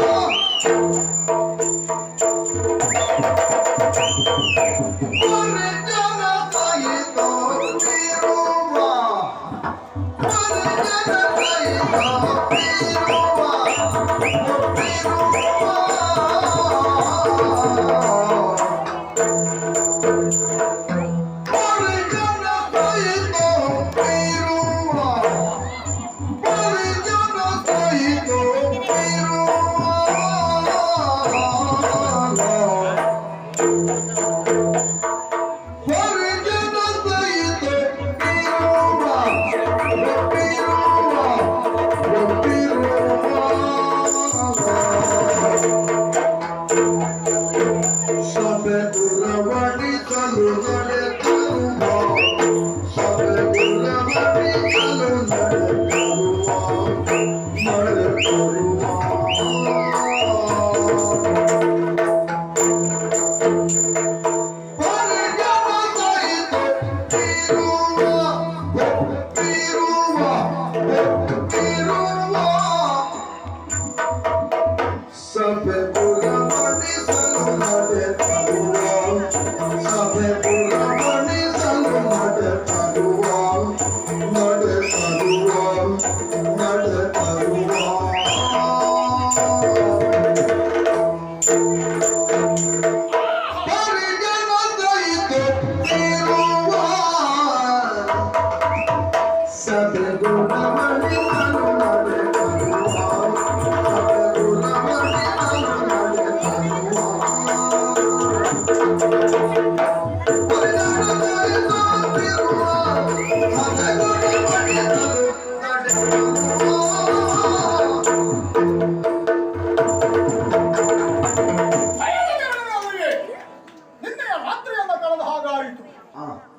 も。I'll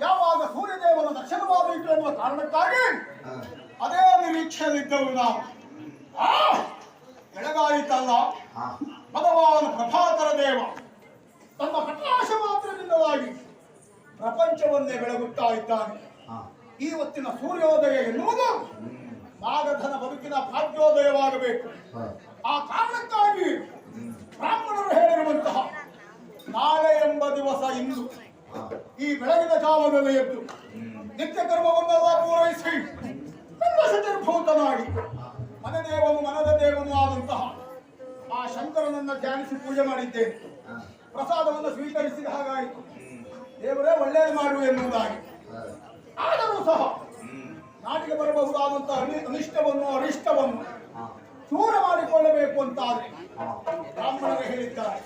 ಯಾವಾಗ ಸೂರ್ಯದೇವನ ದರ್ಶನವಾದೀತು ಎನ್ನುವ ಕಾರಣಕ್ಕಾಗಿ ಅದೇ ನಿರೀಕ್ಷೆಯಲ್ಲಿದ್ದವು ನಾವು. ಆ ಬೆಳಗಾಯಿತಲ್ಲ ಭಗವಾನ್ ಪ್ರಭಾಕರ ದೇವ ತನ್ನ ಪ್ರಕಾಶ ಮಾತ್ರದಿಂದಲಾಗಿ ಪ್ರಪಂಚವನ್ನೇ ಬೆಳಗುತ್ತಾ ಇದ್ದಾನೆ. ಇವತ್ತಿನ ಸೂರ್ಯೋದಯ ಎನ್ನುವುದು ನಾಗಧನ ಬದುಕಿನ ಭಾಗ್ಯೋದಯವಾಗಬೇಕು. ಆ ಕಾರಣಕ್ಕಾಗಿ ಬ್ರಾಹ್ಮಣರು ಹೇಳಿರುವಂತಹ ನಾಳೆ ಎಂಬ ದಿವಸ ಇಂದು ಈ ಬೆಳಗಿನ ಜಾವದಲ್ಲಿ ಎದ್ದು ನಿತ್ಯ ಕರ್ಮವನ್ನೆಲ್ಲ ಪೂರೈಸಿ? ಎಲ್ಲ ಮಾಡಿ ಮನದೇವನು ಮನದ ದೇವನು ಆದಂತಹ ಆ ಶಂಕರನನ್ನ ಧ್ಯಾನಿಸಿ ಪೂಜೆ ಮಾಡಿದ್ದೇನೆ. ಪ್ರಸಾದವನ್ನು ಸ್ವೀಕರಿಸಿದ ಹಾಗಾಯಿತು. ದೇವರೇ ಒಳ್ಳೆಯದು ಮಾಡು ಎನ್ನುವುದಾಗಿ. ಆದರೂ ಸಹ ನಾಟಿಗೆ ಬರಬಹುದಾದಂತಹ ಅನಿ- ಅನಿಷ್ಟವನ್ನು ಅರಿಷ್ಟವನ್ನು ದೂರ ಮಾಡಿಕೊಳ್ಳಬೇಕು ಅಂತಾದ್ರೆ ಬ್ರಾಹ್ಮಣರು ಹೇಳಿದ್ದಾರೆ.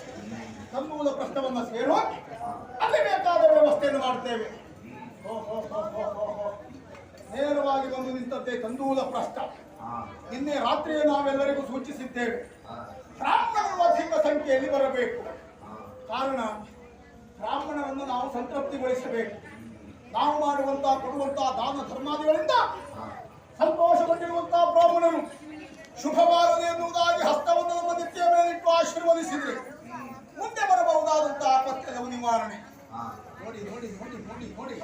ತಂಬುವುದ ಪ್ರಶ್ನವನ್ನು ಅಲ್ಲಿ ಬೇಕಾದ ವ್ಯವಸ್ಥೆಯನ್ನು ಮಾಡ್ತೇವೆ. ನೇರವಾಗಿ ಬಂದು ನಿಂತದ್ದೇ ಕಂದೂಲ ಪ್ರಶ್ನ ನಿನ್ನೆ ರಾತ್ರಿಯೇ ನಾವೆಲ್ಲರಿಗೂ ಸೂಚಿಸಿದ್ದೇವೆ. ಬ್ರಾಹ್ಮಣರು ಅಧಿಕ ಸಂಖ್ಯೆಯಲ್ಲಿ ಬರಬೇಕು. ಕಾರಣ ಬ್ರಾಹ್ಮಣರನ್ನು ನಾವು ಸಂತೃಪ್ತಿಗೊಳಿಸಬೇಕು. ನಾವು ಮಾಡುವಂತಹ ಕೊಡುವಂತಹ ದಾನ ಧರ್ಮಾದಿಗಳಿಂದ ಸಂತೋಷಗೊಂಡಿರುವಂತಹ ಬ್ರಾಹ್ಮಣರು. ಶುಭವಾಗದೆ ಎನ್ನುವುದಾಗಿ ಹಸ್ತವನ್ನು ನಮ್ಮ ನಿತ್ಯ ಇಟ್ಟು ಆಶೀರ್ವದಿಸಿದ್ರೆ ಮುಂದೆ ಬರಬಹುದಾದಂತಹ ಆಪತ್ತೆಗಳ ನಿವಾರಣೆ. ನೋಡಿ ನೋಡಿ ನೋಡಿ ನೋಡಿ ನೋಡಿ.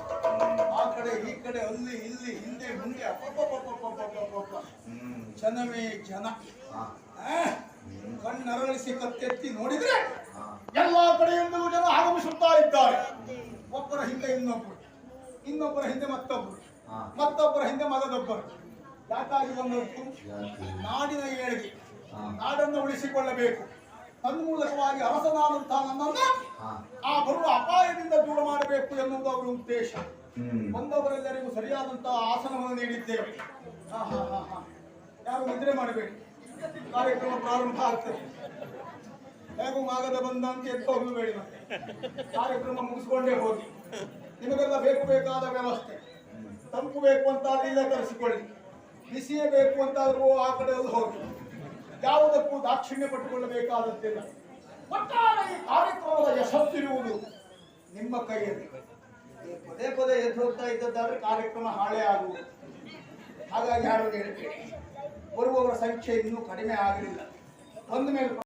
ಆ ಕಡೆ ಈ ಕಡೆ ಅಲ್ಲಿ ಇಲ್ಲಿ ಹಿಂದೆ ಮುಂದೆ. ಜನವೇ ಜನ? ಕಣ್ಣರಳಿಸಿ ಕತ್ತೆತ್ತಿ ನೋಡಿದ್ರೆ ಎಲ್ಲಾ ಕಡೆಯಿಂದಲೂ ಜನ ಆಗಮಿಸುತ್ತಾ ಇದ್ದಾರೆ. ಒಬ್ಬರ ಹಿಂದೆ ಇನ್ನೊಬ್ಬರು ಇನ್ನೊಬ್ಬರ ಹಿಂದೆ ಮತ್ತೊಬ್ಬರು ಮತ್ತೊಬ್ಬರ ಹಿಂದೆ ಮಗದೊಬ್ಬರು. ಯಾಕಾಗಿ ಬಂದದ್ದು? ನಾಡಿನ ಏಳಿಗೆ. ನಾಡನ್ನು ಉಳಿಸಿಕೊಳ್ಳಬೇಕು. ತನ್ಮೂಲಕವಾಗಿ ಅರಸನಾದಂತಹ ನನ್ನನ್ನು ಆ ಬರುವ ಅಪಾಯದಿಂದ ದೂರ ಮಾಡಬೇಕು ಎನ್ನುವುದು ಅವರ ಉದ್ದೇಶ. ಬಂದವರೆಲ್ಲರಿಗೂ ಸರಿಯಾದಂತಹ ಆಸನವನ್ನು ನೀಡಿದ್ದೇವೆ. ಹಾ, ಹಾ, ಹಾ, ಹಾ. ಯಾರು ನಿದ್ರೆ ಮಾಡಬೇಡಿ ಕಾರ್ಯಕ್ರಮ ಪ್ರಾರಂಭ ಆಗ್ತದೆ. ಹೇಗೂ ಮಾಗದ ಬಂದ ಅಂತ ಎದ್ದು ಹೋಗಬೇಡಿ ಮತ್ತೆ. ಕಾರ್ಯಕ್ರಮ ಮುಗಿಸ್ಕೊಂಡೇ ಹೋಗಿ. ನಿಮಗೆಲ್ಲ ಬೇಕು ಬೇಕಾದ ವ್ಯವಸ್ಥೆ. ತಂಪು ಬೇಕು ಅಂತ ಅಲ್ಲಿಂದ ಕರೆಸಿಕೊಳ್ಳಿ. ಬಿಸಿಯೇ ಬೇಕು ಅಂತಾದ್ರೂ ಆ ಕಡೆ ಹೋಗಿ. ಯಾವುದಕ್ಕೂ ದಾಕ್ಷಿಣ್ಯ ಪಟ್ಟುಕೊಳ್ಳಬೇಕಾದದ್ದಿಲ್ಲ ಒಟ್ಟಾರೆ ಈ ಕಾರ್ಯಕ್ರಮದ ಯಶಸ್ಸಿರುವುದು ನಿಮ್ಮ ಕೈಯಲ್ಲಿ. ಪದೇ ಪದೇ ಎದ್ದು ಹೋಗ್ತಾ ಇದ್ದದ್ದಾದ್ರೆ ಕಾರ್ಯಕ್ರಮ ಹಾಳೇ ಆಗುವುದು. ಹಾಗಾಗಿ ಯಾರು ಹೇಳ್ತೇನೆ ಬರುವವರ ಸಂಖ್ಯೆ ಇನ್ನೂ ಕಡಿಮೆ ಆಗಲಿಲ್ಲ. ಒಂದು ಮೇಲೆ